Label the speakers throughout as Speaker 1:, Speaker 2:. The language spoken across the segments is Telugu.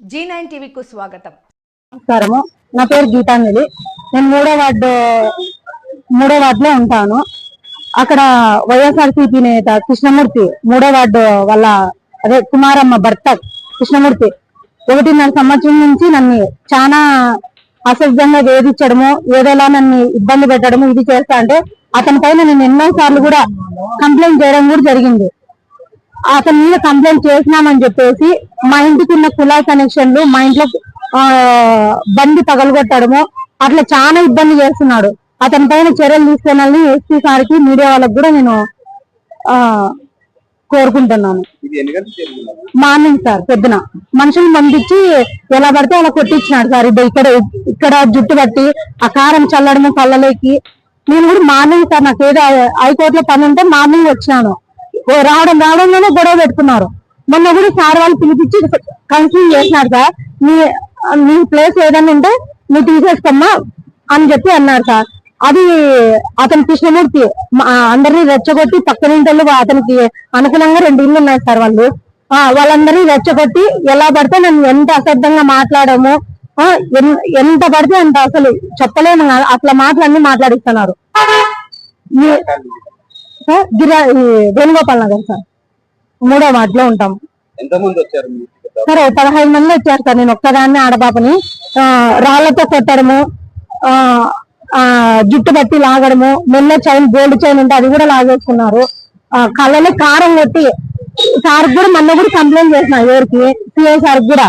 Speaker 1: జీ నైన్ టీవీకు స్వాగతం.
Speaker 2: నమస్కారము. నా పేరు గీతాంజలి. నేను మూడో వార్డు మూడో వార్డులో ఉంటాను. అక్కడ వైఎస్ఆర్సీపీ నేత కృష్ణమూర్తి మూడో వార్డు వాళ్ళ అదే కుమారమ్మ భర్త కృష్ణమూర్తి. ఒకటిన్నర సంవత్సరం నుంచి నన్ను చాలా అసభ్యంగా వేధించడము ఏదోలా నన్ను ఇబ్బంది పెట్టడము ఇది చేస్తా అంటే అతని పైన నేను ఎన్నో సార్లు కూడా కంప్లైంట్ చేయడం కూడా జరిగింది. అతని మీద కంప్లైంట్ చేసినామని చెప్పేసి మా ఇంటికి ఉన్న కులాయి కనెక్షన్లు మా ఇంట్లో బండి పగలగొట్టడము అట్లా చాలా ఇబ్బంది చేస్తున్నాడు. అతని పైన చర్యలు తీసుకోవాలని ఎస్పీ సార్కి మీడియా వాళ్ళకి కూడా నేను కోరుకుంటున్నాను. మార్నింగ్ సార్ పొద్దున. మనుషులు పంపించి ఎలా పడితే అలా కొట్టించినాడు సార్. ఇది ఇక్కడ ఇక్కడ జుట్టు పట్టి ఆ కారం చల్లడము కళ్ళలోకి నేను కూడా మార్నింగ్ సార్ నాకు ఏదో హైకోర్టులో పని ఉంటే మార్నింగ్ వచ్చినాను. రావడం రావడంలోనే గొడవ పెట్టుకున్నారు. మొన్న కూడా సార్ వాళ్ళు పిలిపించి కన్సల్ట్ చేసినారు సార్. మీ మీ ప్లేస్ ఏదైనా ఉంటే నువ్వు తీసేసుకోమ్మా అని చెప్పి అన్నారు సార్. అది అతని కృష్ణమూర్తి అందరినీ రెచ్చగొట్టి పక్కన ఇంటి అతనికి అనుకూలంగా రెండు ఇల్లు ఉన్నాయి సార్ వాళ్ళు. ఆ వాళ్ళందరినీ రెచ్చగొట్టి ఎలా పడితే నన్ను ఎంత అశ్రద్ధంగా మాట్లాడము ఆ, ఎంత పడితే అంత అసలు చెప్పలేము. అట్లా అట్లా మాటలన్నీ మాట్లాడిస్తున్నారు. సార్ గిరా వేణుగోపాల్ నగర్ సార్. మూడో వార్డులో ఉంటాం.
Speaker 3: ఎంత మంది వచ్చారు మీ ఇంటికి?
Speaker 2: సరే పదహైదు మంది వచ్చారు సార్. నేను ఒక్కదాన్ని ఆడపాపని రాళ్ళతో కొట్టడము జుట్టు బట్టి లాగడము మెల్ల చైన్ గోల్డ్ చైన్ ఉంటే అది కూడా లాగేసుకున్నారు. కళ్ళలో కారం కొట్టి సార్ కూడా మొన్న కూడా కంప్లైంట్ చేసిన ఎవరికి? సిఐ సార్ కూడా.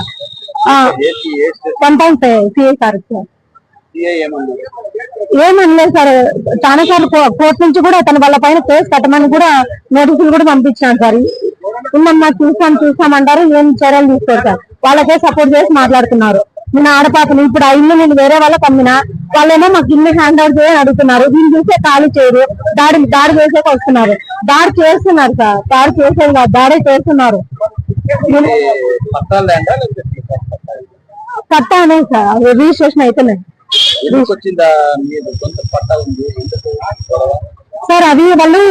Speaker 2: వన్ టైం సిఐ సార్ ఏమనలేదు సార్ చాలా సార్లు కోర్టు నుంచి కూడా తన వాళ్ళ పైన కేసు కట్టమని కూడా నోటీసులు కూడా పంపించాను సార్. ఉందమ్మా చూసాం చూసామంటారు ఏం చర్యలు తీసుకోరు సార్. వాళ్ళకే సపోర్ట్ చేసి మాట్లాడుతున్నారు. నేను ఆడపాపని ఇప్పుడు ఆ ఇల్లు నేను వేరే వాళ్ళకి అమ్మిన వాళ్ళేమో మాకు ఇల్లు హ్యాండ్ అవుట్ చేయని అడుగుతున్నారు. దీన్ని చూసే ఖాళీ చేయరు. దాడి దాడి చేసేకి వస్తున్నారు. దాడి చేస్తున్నారు సార్. దాడి చేసేది కాదు దాడి చేస్తున్నారు.
Speaker 3: పట్టా
Speaker 2: అనేది సార్. రిజిస్ట్రేషన్ అయితేనే.
Speaker 3: ఎందుకు వచ్చిందా మీరు ఉంది
Speaker 2: సార్ అది వాళ్ళు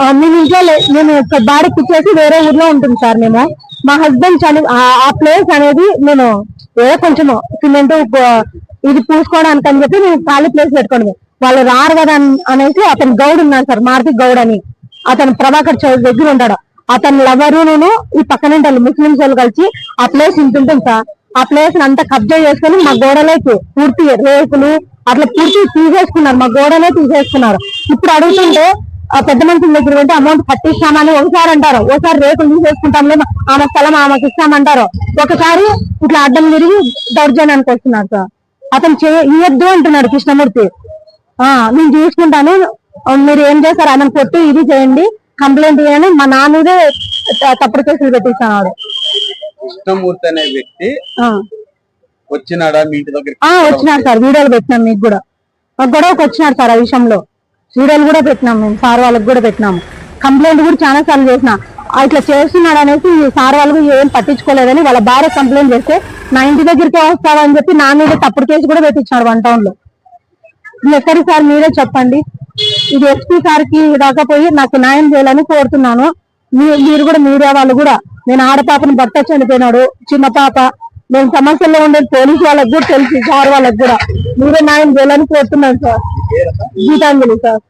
Speaker 2: ఆ, మేము ఇంట్లో మేము ఒక బాడీకి వేరే ఊర్లో ఉంటుంది సార్ మేము. మా హస్బెండ్ చని ఆ- ప్లేస్ అనేది నేను ఏదో కొంచెం సిమెంట్ ఇది పూసుకోవడానికి అని చెప్పి మేము ఖాళీ ప్లేస్ పెట్టుకోండి. వాళ్ళు రారు కదా అనేసి అతను గౌడ్ ఉన్నాడు సార్ మారుతి గౌడ్ అని. అతను ప్రభాకర్ చౌదరి దగ్గర ఉంటాడు. అతని లవరు నేను ఈ పక్కన ఉంటారు ముస్లింస్ వాళ్ళు కలిసి ఆ ప్లేస్ ఇంటుంటుంది సార్. ఆ ప్లేస్ అంతా కబ్జా చేసుకొని మా గోడలోకి పూర్తి రేకులు అట్లా పూర్తి తీసేసుకున్నారు. మా గోడలే తీసేసుకున్నారు. ఇప్పుడు అడుగుతుంటే ఆ పెద్ద మనుషుల దగ్గర ఉంటే అమౌంట్ కట్టిస్తామని ఒకసారి అంటారు. ఒకసారి రేకులు తీసేసుకుంటాం ఆమె స్థలం ఆమెకి ఇస్తామంటారు. ఒకసారి ఇట్లా అడ్డం తిరిగి దౌర్జన్యానికి వస్తున్నారు సార్. అతను చే ఇవ్వద్దు అంటున్నాడు కృష్ణమూర్తి. ఆ నేను చూసుకుంటాను. మీరు ఏం చేస్తారు? ఆయన కొట్టి ఇది చేయండి. కంప్లైంట్ చేయండి మా నాన్న మీదే తప్పుడు కేసులు పెట్టిస్తున్నాడు
Speaker 3: కృష్ణమూర్తి అనే వ్యక్తి
Speaker 2: ఆ.
Speaker 3: వచ్చినాడా మీ ఇంటి దగ్గర
Speaker 2: ఆ వచ్చినారు సార్. వీడియోలు పెట్టినాం మీకు కూడా. గొడవకు వచ్చినారు సార్ ఆ విషయంలో. వీడియోలు కూడా పెట్టినాం మేము. సార్ వాళ్ళకి కూడా పెట్టినాము. కంప్లైంట్ కూడా చాలా సార్లు చేసిన. ఇట్లా చేస్తున్నాడు అనేసి సార్ వాళ్ళు ఏం పట్టించుకోలేదని వాళ్ళ భార్య కంప్లైంట్ చేస్తే నా ఇంటి దగ్గరికి వస్తావని చెప్పి నా మీద తప్పుడు కేసు కూడా పెట్టించాడు వన్ టౌన్లో. ఎక్కడి సార్ మీరే చెప్పండి. ఇది ఎస్పీ సార్కి రాకపోయి నాకు న్యాయం చేయాలని కోరుతున్నాను. మీ- మీరు కూడా మీడియా వాళ్ళు కూడా నేను ఆడపాపని భర్త చనిపోయినాడు. చిన్న పాప. నేను సమస్యల్లో ఉండే పోలీసు వాళ్ళకి కూడా తెలిసి సార్ వాళ్ళకి కూడా. మీరే న్యాయం చేయాలని కోరుతున్నాను సార్. గీతాంజలి సార్.